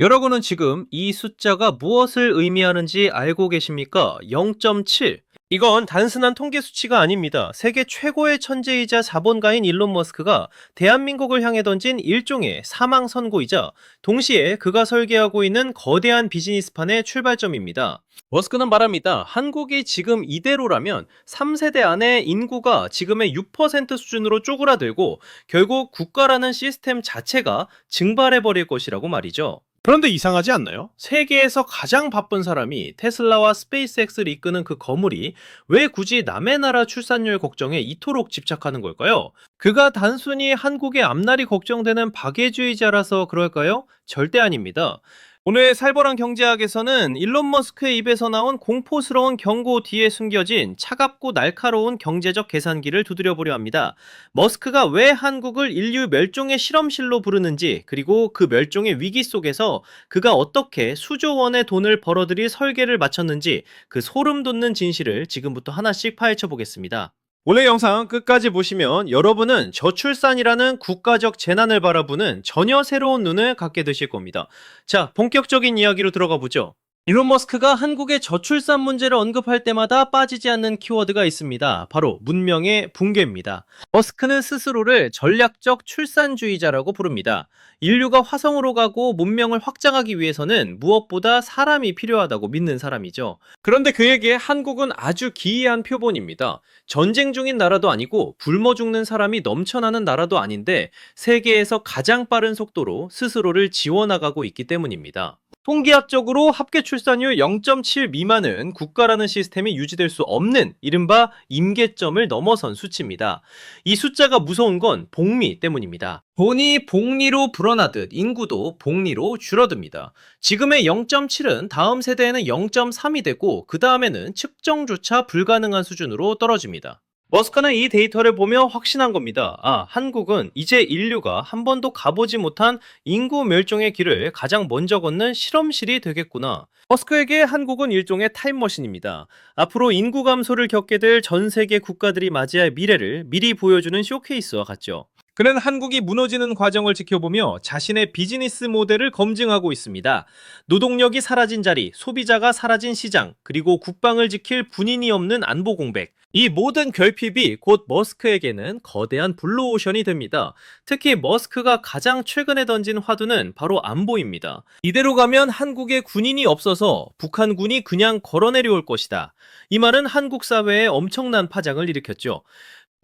여러분은 지금 이 숫자가 무엇을 의미하는지 알고 계십니까? 0.7. 이건 단순한 통계 수치가 아닙니다. 세계 최고의 천재이자 자본가인 일론 머스크가 대한민국을 향해 던진 일종의 사망 선고이자 동시에 그가 설계하고 있는 거대한 비즈니스판의 출발점입니다. 머스크는 말합니다. 한국이 지금 이대로라면 3세대 안에 인구가 지금의 6% 수준으로 쪼그라들고 결국 국가라는 시스템 자체가 증발해버릴 것이라고 말이죠. 그런데 이상하지 않나요? 세계에서 가장 바쁜 사람이 테슬라와 스페이스X를 이끄는 그 거물이 왜 굳이 남의 나라 출산율 걱정에 이토록 집착하는 걸까요? 그가 단순히 한국의 앞날이 걱정되는 박애주의자라서 그럴까요? 절대 아닙니다. 오늘 살벌한 경제학에서는 일론 머스크의 입에서 나온 공포스러운 경고 뒤에 숨겨진 차갑고 날카로운 경제적 계산기를 두드려 보려 합니다. 머스크가 왜 한국을 인류 멸종의 실험실로 부르는지, 그리고 그 멸종의 위기 속에서 그가 어떻게 수조 원의 돈을 벌어들일 설계를 마쳤는지 그 소름 돋는 진실을 지금부터 하나씩 파헤쳐 보겠습니다. 오늘 영상 끝까지 보시면 여러분은 저출산이라는 국가적 재난을 바라보는 전혀 새로운 눈을 갖게 되실 겁니다. 자, 본격적인 이야기로 들어가 보죠. 일론 머스크가 한국의 저출산 문제를 언급할 때마다 빠지지 않는 키워드가 있습니다. 바로 문명의 붕괴입니다. 머스크는 스스로를 전략적 출산주의자라고 부릅니다. 인류가 화성으로 가고 문명을 확장하기 위해서는 무엇보다 사람이 필요하다고 믿는 사람이죠. 그런데 그에게 한국은 아주 기이한 표본입니다. 전쟁 중인 나라도 아니고 굶어 죽는 사람이 넘쳐나는 나라도 아닌데 세계에서 가장 빠른 속도로 스스로를 지워나가고 있기 때문입니다. 통계학적으로 합계 출산율 0.7 미만은 국가라는 시스템이 유지될 수 없는 이른바 임계점을 넘어선 수치입니다. 이 숫자가 무서운 건 복리 때문입니다. 돈이 복리로 불어나듯 인구도 복리로 줄어듭니다. 지금의 0.7은 다음 세대에는 0.3이 되고 그 다음에는 측정조차 불가능한 수준으로 떨어집니다. 머스크는 이 데이터를 보며 확신한 겁니다. 아, 한국은 이제 인류가 한 번도 가보지 못한 인구 멸종의 길을 가장 먼저 걷는 실험실이 되겠구나. 머스크에게 한국은 일종의 타임머신입니다. 앞으로 인구 감소를 겪게 될 전 세계 국가들이 맞이할 미래를 미리 보여주는 쇼케이스와 같죠. 그는 한국이 무너지는 과정을 지켜보며 자신의 비즈니스 모델을 검증하고 있습니다. 노동력이 사라진 자리, 소비자가 사라진 시장, 그리고 국방을 지킬 군인이 없는 안보 공백. 이 모든 결핍이 곧 머스크에게는 거대한 블루오션이 됩니다. 특히 머스크가 가장 최근에 던진 화두는 바로 안보입니다. 이대로 가면 한국에 군인이 없어서 북한군이 그냥 걸어내려올 것이다. 이 말은 한국 사회에 엄청난 파장을 일으켰죠.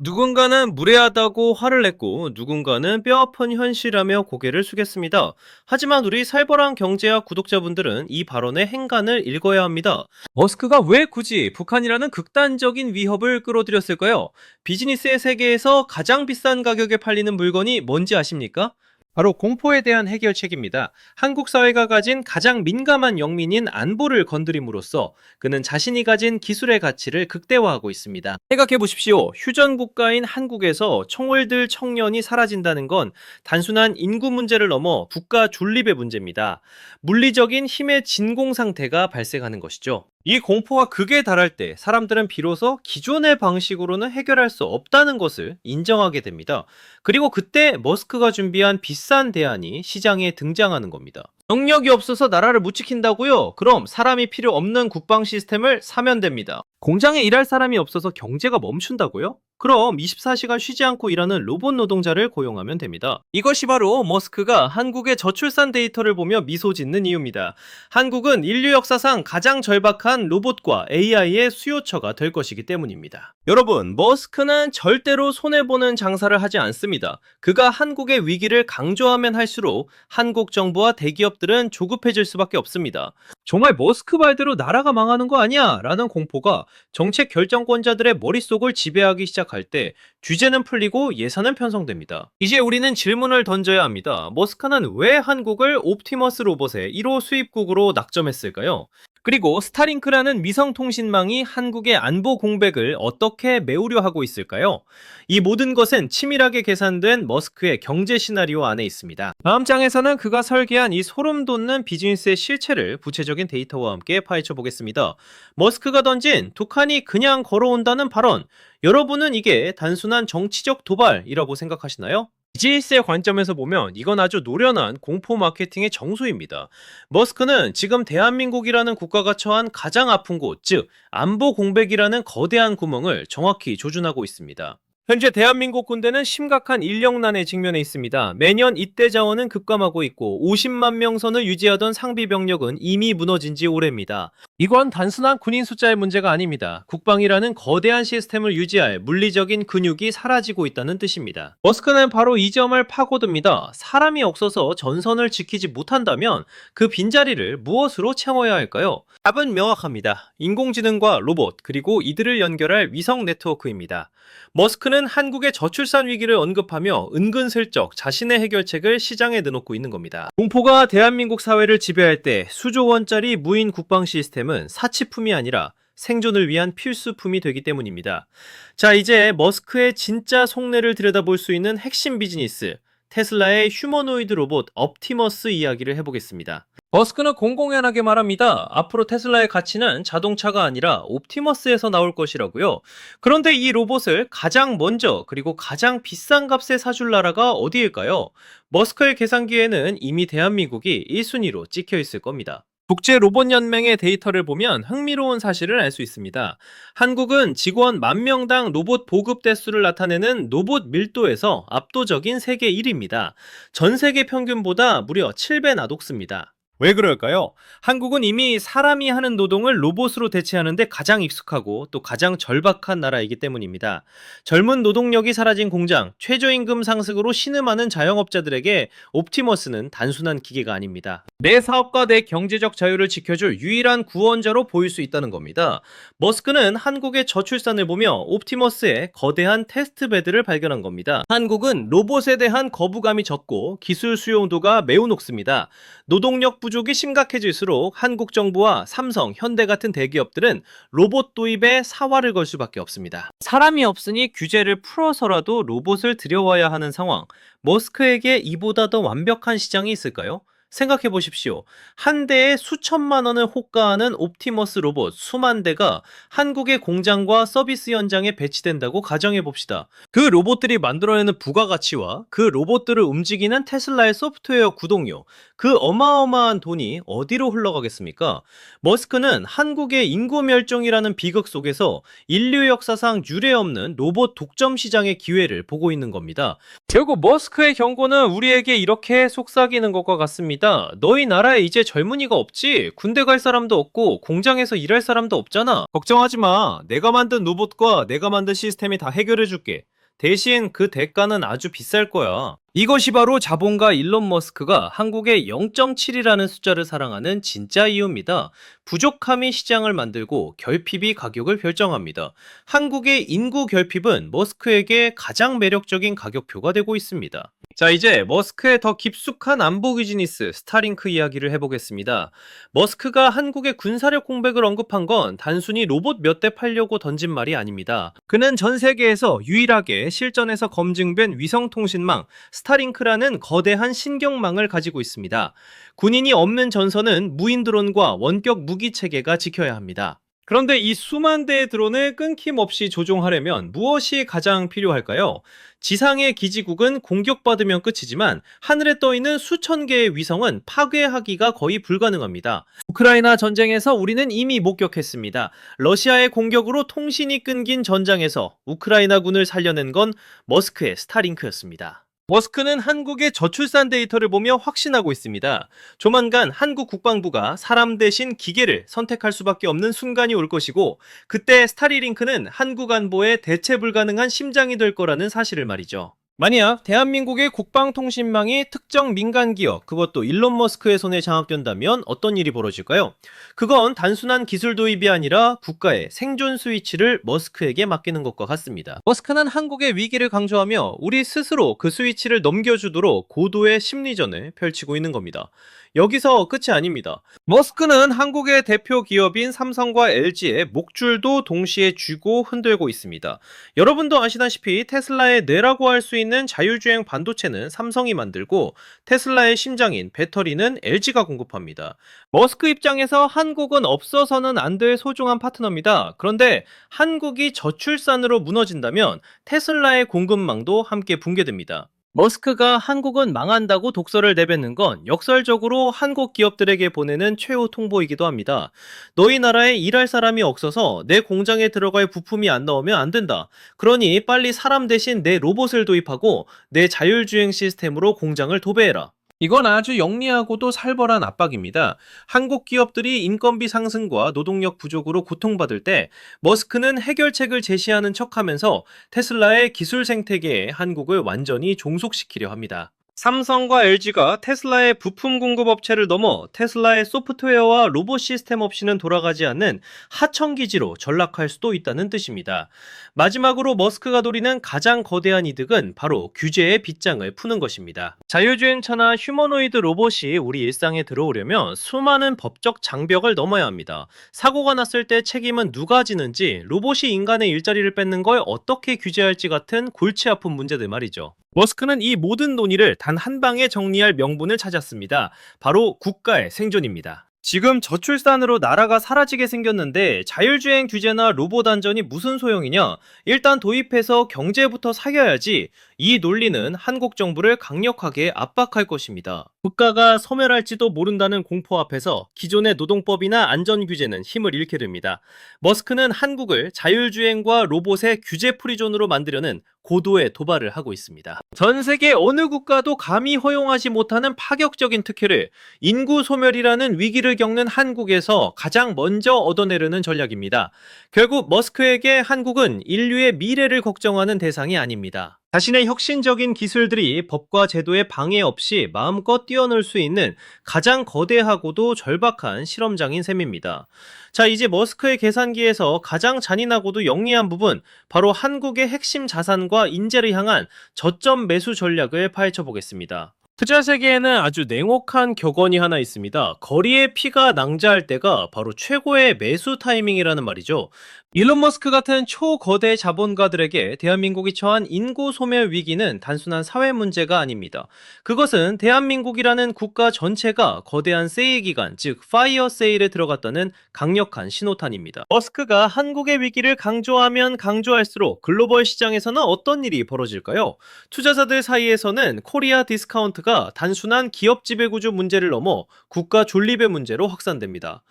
누군가는 무례하다고 화를 냈고 누군가는 뼈아픈 현실하며 고개를 숙였습니다. 하지만 우리 살벌한 경제학 구독자분들은 이 발언의 행간을 읽어야 합니다. 머스크가 왜 굳이 북한이라는 극단적인 위협을 끌어들였을까요? 비즈니스의 세계에서 가장 비싼 가격에 팔리는 물건이 뭔지 아십니까? 바로 공포에 대한 해결책입니다. 한국 사회가 가진 가장 민감한 영민인 안보를 건드림으로써 그는 자신이 가진 기술의 가치를 극대화하고 있습니다. 생각해 보십시오. 휴전 국가인 한국에서 총을 들 청년이 사라진다는 건 단순한 인구 문제를 넘어 국가 존립의 문제입니다. 물리적인 힘의 진공 상태가 발생하는 것이죠. 이 공포가 극에 달할 때 사람들은 비로소 기존의 방식으로는 해결할 수 없다는 것을 인정하게 됩니다. 그리고 그때 머스크가 준비한 비싼 대안이 시장에 등장하는 겁니다. 능력이 없어서 나라를 못 지킨다고요? 그럼 사람이 필요 없는 국방 시스템을 사면 됩니다. 공장에 일할 사람이 없어서 경제가 멈춘다고요? 그럼 24시간 쉬지 않고 일하는 로봇 노동자를 고용하면 됩니다. 이것이 바로 머스크가 한국의 저출산 데이터를 보며 미소 짓는 이유입니다. 한국은 인류 역사상 가장 절박한 로봇과 AI의 수요처가 될 것이기 때문입니다. 여러분, 머스크는 절대로 손해보는 장사를 하지 않습니다. 그가 한국의 위기를 강조하면 할수록 한국 정부와 대기업들은 조급해질 수밖에 없습니다. 정말 머스크 말대로 나라가 망하는 거 아니야? 라는 공포가 정책 결정권자들의 머릿속을 지배하기 시작할 때 규제는 풀리고 예산은 편성됩니다. 이제 우리는 질문을 던져야 합니다. 머스크는 왜 한국을 옵티머스 로봇의 1호 수입국으로 낙점했을까요? 그리고 스타링크라는 위성통신망이 한국의 안보 공백을 어떻게 메우려 하고 있을까요? 이 모든 것은 치밀하게 계산된 머스크의 경제 시나리오 안에 있습니다. 다음 장에서는 그가 설계한 이 소름 돋는 비즈니스의 실체를 구체적인 데이터와 함께 파헤쳐 보겠습니다. 머스크가 던진 북한이 그냥 걸어온다는 발언. 여러분은 이게 단순한 정치적 도발이라고 생각하시나요? 비즈니스의 관점에서 보면 이건 아주 노련한 공포 마케팅의 정소입니다. 머스크는 지금 대한민국이라는 국가가 처한 가장 아픈 곳, 즉 안보 공백이라는 거대한 구멍을 정확히 조준하고 있습니다. 현재 대한민국 군대는 심각한 인력난에 직면해 있습니다. 매년 이때 자원은 급감하고 있고 50만 명 선을 유지하던 상비 병력은 이미 무너진 지 오래입니다. 이건 단순한 군인 숫자의 문제가 아닙니다. 국방이라는 거대한 시스템을 유지할 물리적인 근육이 사라지고 있다는 뜻입니다. 머스크는 바로 이 점을 파고듭니다. 사람이 없어서 전선을 지키지 못한다면 그 빈자리를 무엇으로 채워야 할까요? 답은 명확합니다. 인공지능과 로봇, 그리고 이들을 연결할 위성 네트워크입니다. 머스크는 한국의 저출산 위기를 언급하며 은근슬쩍 자신의 해결책을 시장에 내놓고 있는 겁니다. 공포가 대한민국 사회를 지배할 때 수조 원짜리 무인 국방 시스템은 사치품이 아니라 생존을 위한 필수품이 되기 때문입니다. 자, 이제 머스크의 진짜 속내를 들여다볼 수 있는 핵심 비즈니스, 테슬라의 휴머노이드 로봇 옵티머스 이야기를 해보겠습니다. 머스크는 공공연하게 말합니다. 앞으로 테슬라의 가치는 자동차가 아니라 옵티머스에서 나올 것이라고요. 그런데 이 로봇을 가장 먼저 그리고 가장 비싼 값에 사줄 나라가 어디일까요? 머스크의 계산기에는 이미 대한민국이 1순위로 찍혀 있을 겁니다. 국제 로봇 연맹의 데이터를 보면 흥미로운 사실을 알 수 있습니다. 한국은 직원 만 명당 로봇 보급 대수를 나타내는 로봇 밀도에서 압도적인 세계 1위입니다. 전 세계 평균보다 무려 7배나 높습니다. 왜 그럴까요? 한국은 이미 사람이 하는 노동을 로봇으로 대체하는데 가장 익숙하고 또 가장 절박한 나라이기 때문입니다. 젊은 노동력이 사라진 공장, 최저임금 상승으로 신음하는 자영업자들에게 옵티머스는 단순한 기계가 아닙니다. 내 사업과 내 경제적 자유를 지켜줄 유일한 구원자로 보일 수 있다는 겁니다. 머스크는 한국의 저출산을 보며 옵티머스의 거대한 테스트 베드를 발견한 겁니다. 한국은 로봇에 대한 거부감이 적고 기술 수용도가 매우 높습니다. 노동력 부족이 심각해질수록 한국 정부와 삼성, 현대 같은 대기업들은 로봇 도입에 사활을 걸 수밖에 없습니다. 사람이 없으니 규제를 풀어서라도 로봇을 들여와야 하는 상황. 머스크에게 이보다 더 완벽한 시장이 있을까요? 생각해 보십시오. 한 대에 수천만 원을 호가하는 옵티머스 로봇 수만 대가 한국의 공장과 서비스 현장에 배치된다고 가정해 봅시다. 그 로봇들이 만들어내는 부가가치와 그 로봇들을 움직이는 테슬라의 소프트웨어 구동료, 그 어마어마한 돈이 어디로 흘러가겠습니까? 머스크는 한국의 인구 멸종이라는 비극 속에서 인류 역사상 유례 없는 로봇 독점 시장의 기회를 보고 있는 겁니다. 결국 머스크의 경고는 우리에게 이렇게 속삭이는 것과 같습니다. 너희 나라에 이제 젊은이가 없지? 군대 갈 사람도 없고 공장에서 일할 사람도 없잖아. 걱정하지 마. 내가 만든 로봇과 내가 만든 시스템이 다 해결해 줄게. 대신 그 대가는 아주 비쌀 거야. 이것이 바로 자본가 일론 머스크가 한국의 0.7이라는 숫자를 사랑하는 진짜 이유입니다. 부족함이 시장을 만들고 결핍이 가격을 결정합니다. 한국의 인구 결핍은 머스크에게 가장 매력적인 가격표가 되고 있습니다. 자, 이제 머스크의 더 깊숙한 안보 비즈니스 스타링크 이야기를 해보겠습니다. 머스크가 한국의 군사력 공백을 언급한 건 단순히 로봇 몇 대 팔려고 던진 말이 아닙니다. 그는 전 세계에서 유일하게 실전에서 검증된 위성통신망 스타링크라는 거대한 신경망을 가지고 있습니다. 군인이 없는 전선은 무인 드론과 원격 무기 체계가 지켜야 합니다. 그런데 이 수만 대의 드론을 끊김없이 조종하려면 무엇이 가장 필요할까요? 지상의 기지국은 공격받으면 끝이지만 하늘에 떠 있는 수천 개의 위성은 파괴하기가 거의 불가능합니다. 우크라이나 전쟁에서 우리는 이미 목격했습니다. 러시아의 공격으로 통신이 끊긴 전장에서 우크라이나군을 살려낸 건 머스크의 스타링크였습니다. 머스크는 한국의 저출산 데이터를 보며 확신하고 있습니다. 조만간 한국 국방부가 사람 대신 기계를 선택할 수밖에 없는 순간이 올 것이고 그때 스타리링크는 한국 안보의 대체 불가능한 심장이 될 거라는 사실을 말이죠. 만약 대한민국의 국방통신망이 특정 민간 기업, 그것도 일론 머스크의 손에 장악된다면 어떤 일이 벌어질까요? 그건 단순한 기술 도입이 아니라 국가의 생존 스위치를 머스크에게 맡기는 것과 같습니다. 머스크는 한국의 위기를 강조하며 우리 스스로 그 스위치를 넘겨주도록 고도의 심리전을 펼치고 있는 겁니다. 여기서 끝이 아닙니다. 머스크는 한국의 대표 기업인 삼성과 LG의 목줄도 동시에 쥐고 흔들고 있습니다. 여러분도 아시다시피 테슬라의 뇌라고 할 수 있는 자율주행 반도체는 삼성이 만들고 테슬라의 심장인 배터리는 LG가 공급합니다. 머스크 입장에서 한국은 없어서는 안 될 소중한 파트너입니다. 그런데 한국이 저출산으로 무너진다면 테슬라의 공급망도 함께 붕괴됩니다. 머스크가 한국은 망한다고 독서를 내뱉는 건 역설적으로 한국 기업들에게 보내는 최후 통보이기도 합니다. 너희 나라에 일할 사람이 없어서 내 공장에 들어갈 부품이 안 나오면 안 된다. 그러니 빨리 사람 대신 내 로봇을 도입하고 내 자율주행 시스템으로 공장을 도배해라. 이건 아주 영리하고도 살벌한 압박입니다. 한국 기업들이 인건비 상승과 노동력 부족으로 고통받을 때 머스크는 해결책을 제시하는 척 하면서 테슬라의 기술 생태계에 한국을 완전히 종속시키려 합니다. 삼성과 LG가 테슬라의 부품 공급 업체를 넘어 테슬라의 소프트웨어와 로봇 시스템 없이는 돌아가지 않는 하청 기지로 전락할 수도 있다는 뜻입니다. 마지막으로 머스크가 노리는 가장 거대한 이득은 바로 규제의 빗장을 푸는 것입니다. 자율주행차나 휴머노이드 로봇이 우리 일상에 들어오려면 수많은 법적 장벽을 넘어야 합니다. 사고가 났을 때 책임은 누가 지는지, 로봇이 인간의 일자리를 뺏는 걸 어떻게 규제할지 같은 골치 아픈 문제들 말이죠. 머스크는 이 모든 논의를 단 한 방에 정리할 명분을 찾았습니다. 바로 국가의 생존입니다. 지금 저출산으로 나라가 사라지게 생겼는데 자율주행 규제나 로봇 안전이 무슨 소용이냐? 일단 도입해서 경제부터 살려야지. 이 논리는 한국 정부를 강력하게 압박할 것입니다. 국가가 소멸할지도 모른다는 공포 앞에서 기존의 노동법이나 안전 규제는 힘을 잃게 됩니다. 머스크는 한국을 자율주행과 로봇의 규제 프리존으로 만들려는 고도의 도발을 하고 있습니다. 전 세계 어느 국가도 감히 허용하지 못하는 파격적인 특혜를 인구 소멸이라는 위기를 겪는 한국에서 가장 먼저 얻어내려는 전략입니다. 결국 머스크에게 한국은 인류의 미래를 걱정하는 대상이 아닙니다. 자신의 혁신적인 기술들이 법과 제도에 방해 없이 마음껏 뛰어놀 수 있는 가장 거대하고도 절박한 실험장인 셈입니다. 자, 이제 머스크의 계산기에서 가장 잔인하고도 영리한 부분, 바로 한국의 핵심 자산과 인재를 향한 저점 매수 전략을 파헤쳐 보겠습니다. 투자 세계에는 아주 냉혹한 격언이 하나 있습니다. 거리에 피가 낭자할 때가 바로 최고의 매수 타이밍이라는 말이죠. 일론 머스크 같은 초거대 자본가들에게 대한민국이 처한 인구 소멸 위기는 단순한 사회 문제가 아닙니다. 그것은 대한민국이라는 국가 전체가 거대한 세일 기간, 즉 파이어 세일에 들어갔다는 강력한 신호탄입니다. 머스크가 한국의 위기를 강조하면 강조할수록 글로벌 시장에서는 어떤 일이 벌어질까요? 투자자들 사이에서는 코리아 디스카운트가 단순한 기업 지배구조 문제를 넘어 국가 존립의 문제로 확산됩니다.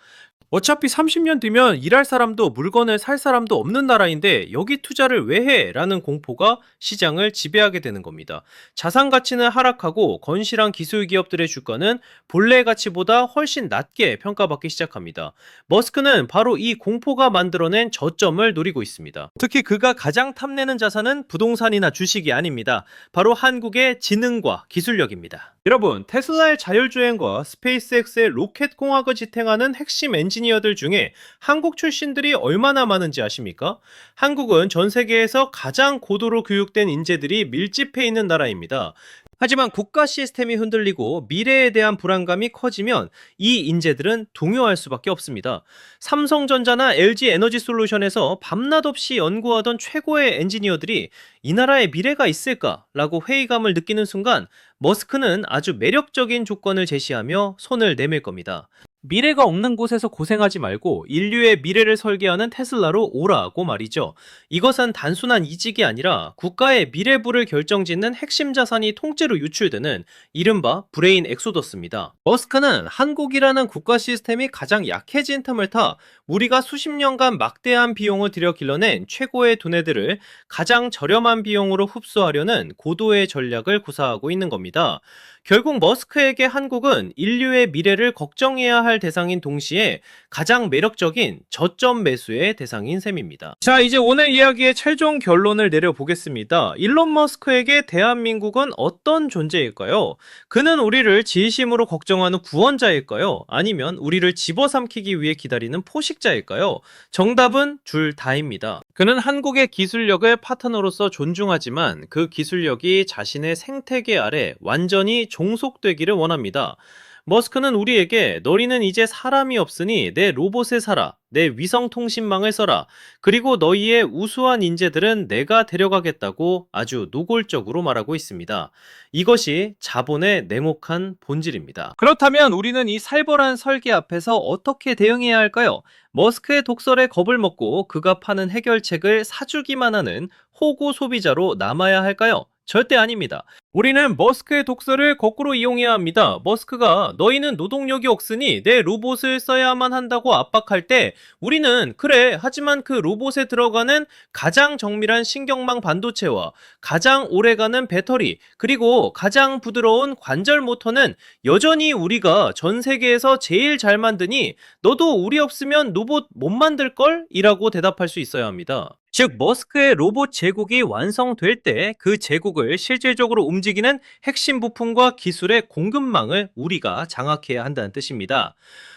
어차피 30년 뒤면 일할 사람도 물건을 살 사람도 없는 나라인데 여기 투자를 왜 해? 라는 공포가 시장을 지배하게 되는 겁니다. 자산 가치는 하락하고 건실한 기술 기업들의 주가는 본래 가치보다 훨씬 낮게 평가받기 시작합니다. 머스크는 바로 이 공포가 만들어낸 저점을 노리고 있습니다. 특히 그가 가장 탐내는 자산은 부동산이나 주식이 아닙니다. 바로 한국의 지능과 기술력입니다. 여러분, 테슬라의 자율주행과 스페이스X의 로켓 공학을 지탱하는 핵심 엔 지니어들 중에 한국 출신들이 얼마나 많은지 아십니까? 한국은 전 세계에서 가장 고도로 교육된 인재들이 밀집해 있는 나라입니다. 하지만 국가 시스템이 흔들리고 미래에 대한 불안감이 커지면 이 인재들은 동요할 수밖에 없습니다. 삼성전자나 LG 에너지 솔루션에서 밤낮 없이 연구하던 최고의 엔지니어들이 이 나라에 미래가 있을까라고 회의감을 느끼는 순간 머스크는 아주 매력적인 조건을 제시하며 손을 내밀 겁니다. 미래가 없는 곳에서 고생하지 말고 인류의 미래를 설계하는 테슬라로 오라고 말이죠. 이것은 단순한 이직이 아니라 국가의 미래부를 결정짓는 핵심 자산이 통째로 유출되는 이른바 브레인 엑소더스입니다. 머스크는 한국이라는 국가 시스템이 가장 약해진 틈을 타 우리가 수십 년간 막대한 비용을 들여 길러낸 최고의 두뇌들을 가장 저렴한 비용으로 흡수하려는 고도의 전략을 구사하고 있는 겁니다. 결국 머스크에게 한국은 인류의 미래를 걱정해야 할 대상인 동시에 가장 매력적인 저점 매수의 대상인 셈입니다. 자, 이제 오늘 이야기의 최종 결론을 내려보겠습니다. 일론 머스크에게 대한민국은 어떤 존재일까요? 그는 우리를 진심으로 걱정하는 구원자일까요? 아니면 우리를 집어삼키기 위해 기다리는 포식자일까요? 정답은 둘 다입니다. 그는 한국의 기술력을 파트너로서 존중하지만 그 기술력이 자신의 생태계 아래 완전히 종속되기를 원합니다. 머스크는 우리에게 너희는 이제 사람이 없으니 내 로봇에 살아. 내 위성 통신망을 써라. 그리고 너희의 우수한 인재들은 내가 데려가겠다고 아주 노골적으로 말하고 있습니다. 이것이 자본의 냉혹한 본질입니다. 그렇다면 우리는 이 살벌한 설계 앞에서 어떻게 대응해야 할까요? 머스크의 독설에 겁을 먹고 그가 파는 해결책을 사주기만 하는 호구 소비자로 남아야 할까요? 절대 아닙니다. 우리는 머스크의 독서를 거꾸로 이용해야 합니다. 머스크가 너희는 노동력이 없으니 내 로봇을 써야만 한다고 압박할 때 우리는 그래 하지만 그 로봇에 들어가는 가장 정밀한 신경망 반도체와 가장 오래가는 배터리 그리고 가장 부드러운 관절 모터는 여전히 우리가 전 세계에서 제일 잘 만드니 너도 우리 없으면 로봇 못 만들걸? 이라고 대답할 수 있어야 합니다. 즉 머스크의 로봇 제국이 완성될 때 그 제국을 실질적으로 움직이는 핵심 부품과 기술의 공급망을 우리가 장악해야 한다는 뜻입니다.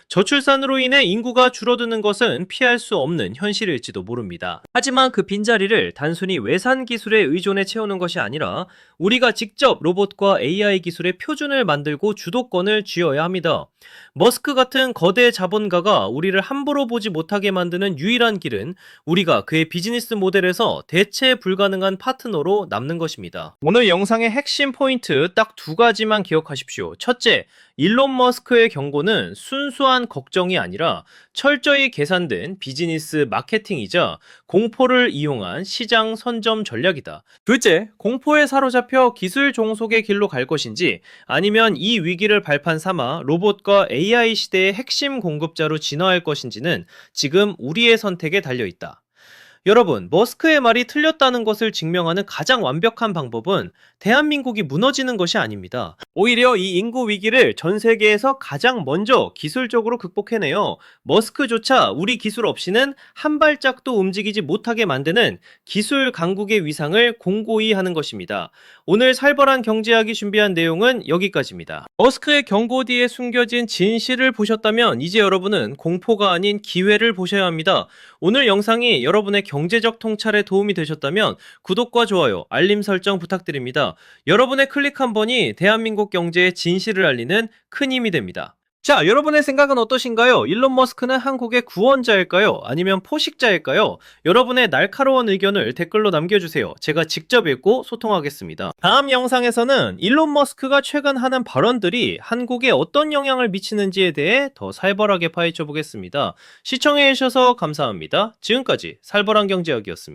저출산으로 인해 인구가 줄어드는 것은 피할 수 없는 현실일지도 모릅니다. 하지만 그 빈자리를 단순히 외산 기술에 의존해 채우는 것이 아니라 우리가 직접 로봇과 AI 기술의 표준을 만들고 주도권을 쥐어야 합니다. 머스크 같은 거대 자본가가 우리를 함부로 보지 못하게 만드는 유일한 길은 우리가 그의 비즈니스 모델에서 대체 불가능한 파트너로 남는 것입니다. 오늘 영상의 핵심 포인트 딱 두 가지만 기억하십시오. 첫째, 일론 머스크의 경고는 순수 한 걱정이 아니라 철저히 계산된 비즈니스 마케팅이자 공포를 이용한 시장 선점 전략이다. 둘째, 공포에 사로잡혀 기술 종속의 길로 갈 것인지 아니면 이 위기를 발판 삼아 로봇과 AI 시대의 핵심 공급자로 진화할 것인지는 지금 우리의 선택에 달려 있다. 여러분, 머스크의 말이 틀렸다는 것을 증명하는 가장 완벽한 방법은 대한민국이 무너지는 것이 아닙니다. 오히려 이 인구 위기를 전 세계에서 가장 먼저 기술적으로 극복해내요. 머스크조차 우리 기술 없이는 한 발짝도 움직이지 못하게 만드는 기술 강국의 위상을 공고히 하는 것입니다. 오늘 살벌한 경제학이 준비한 내용은 여기까지입니다. 머스크의 경고 뒤에 숨겨진 진실을 보셨다면 이제 여러분은 공포가 아닌 기회를 보셔야 합니다. 오늘 영상이 여러분의 경제적 통찰에 도움이 되셨다면 구독과 좋아요, 알림 설정 부탁드립니다. 여러분의 클릭 한 번이 대한민국 경제의 진실을 알리는 큰 힘이 됩니다. 자, 여러분의 생각은 어떠신가요? 일론 머스크는 한국의 구원자일까요? 아니면 포식자일까요? 여러분의 날카로운 의견을 댓글로 남겨주세요. 제가 직접 읽고 소통하겠습니다. 다음 영상에서는 일론 머스크가 최근 하는 발언들이 한국에 어떤 영향을 미치는지에 대해 더 살벌하게 파헤쳐 보겠습니다. 시청해주셔서 감사합니다. 지금까지 살벌한 경제학이었습니다.